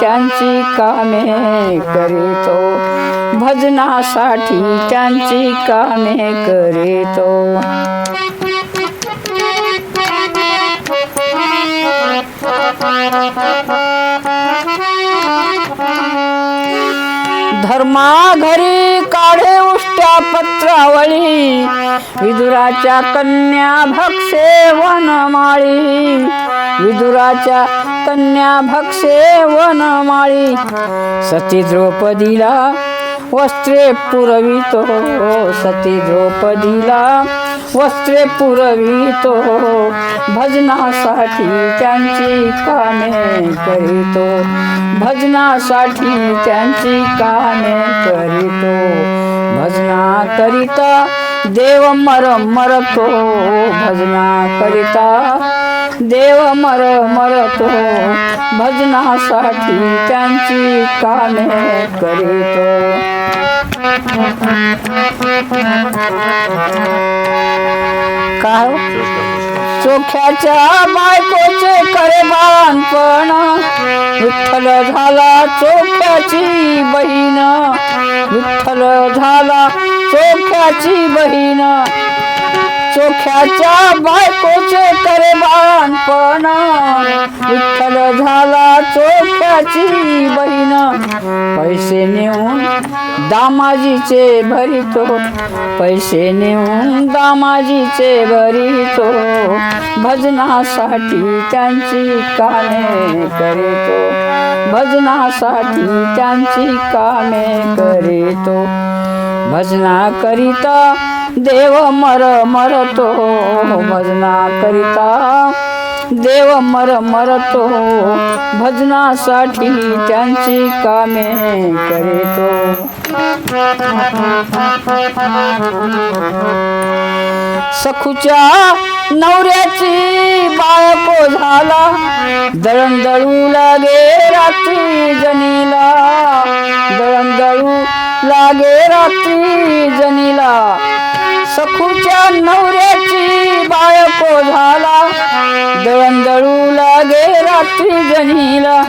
त्यांची कामे करीतो. भजनासाठी त्यांची कामे करीतो. धर्मा घरी काढे उष्ट्या पत्रावळी. विदुराच्या कन्या भक्षे वनमाळी. विदुराच्या कन्या भक्षे वनमाळी। सती द्रौपदीला वस्त्रे पुरवितो सती द्रौपदीला वस्त्रे पुरवितो। भजनासाठी त्यांची कामे करीतो भजनासाठी त्यांची कामे करीतो। भजना करिता देव मर मरतो भजना करिता देव मर मरतो हो. भजनासाठी त्यांची काने करीतो. काय हो? चोख्याच्या बायकोचे करे बाळणपण विठ्ठल झाला चोख्याची बहीण. विठ्ठल झाला चोख्याची बहीण. चोख्याच्या बायकोचे करे बाळणपण विठ्ठल झाला चोख्याची बहीण. पैसे नेऊन दामाजीचे भरितो. पैसे नेऊन दामाजीचे भरितो. भजनासाठी त्यांची कामे करीतो. भजनासाठी त्यांची कामे करीतो. भजना करिता देव मर मरतो भजना करिता. देव मर मरतो भजनासाठी त्यांची कामे करीतो. सखूच्या नवऱ्याची बाळको झाला. दळण दळू लागे रात्री जनीला दळण दळू लागे रात्री जनीला सखूच्या नवऱ्याची बायको झाला. दळण दळू लागे रात्री जनीला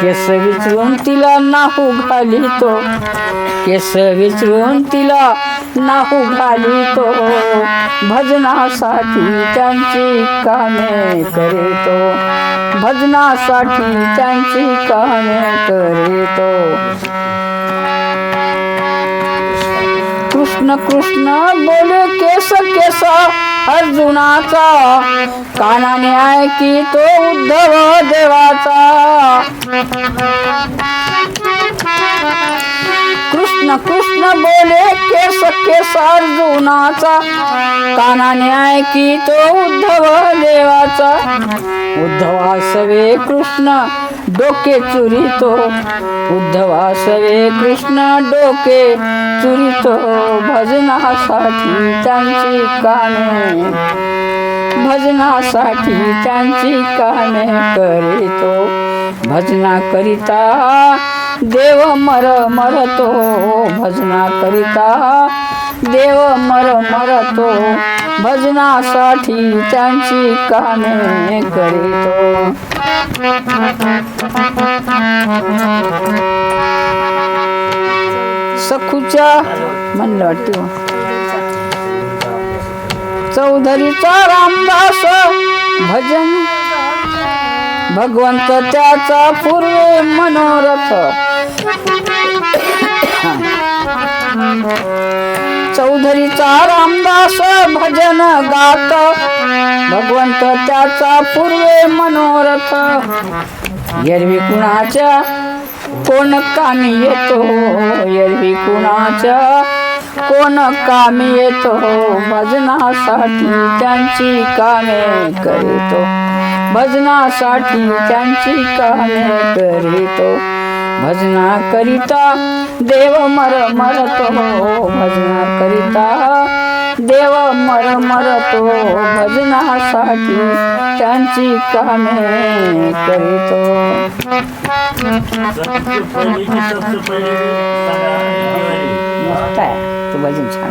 केस विचरून तिला नाहू घालितो. केस विचरून तिला नाहू घालितो. भजनासाठी त्यांची कामे करीतो. भजनासाठी त्यांची कामे करीतो. कृष्ण कृष्ण बोले केस केस अर्जुनाचा. कानाने ऐकी तो उद्धव देवाचा. कृष्ण कृष्ण बोले केस केस अर्जुनाचा. कानाने ऐकी तो उद्धव देवाचा. उद्धवा सवे कृष्ण डोके चुरितो उद्धवासवे कृष्ण डोके चुरितो भजनासाठी त्यांची कामे. भजनासाठी त्यांची कामे करीतो. भजना करिता देव मर मरतो. भजना करिता देव मर मरतो. भजनासाठी त्यांची कामे करीतो. सखूच्या म्हणलं वाटते चौधरीचा रामदास भजन. भगवंत त्याचा पूर्वे मनोरथ. चौधरीचा रामदास भजन गात. भगवंत त्याचा पूर्वे मनोरथ. एरवी कुणाच्या? कोण कामी येतो? एरवी कुणाच्या? कोण कामी येतो? भजनासाठी त्यांची कामे करीतो. भजनासाठी त्यांची कामे करीतो. भजना करिता देव मर मरतो भजना करिता देव मर मरतो भजनासाठी त्यांची कामे करीतो. मस्त आहे. तू भजन छान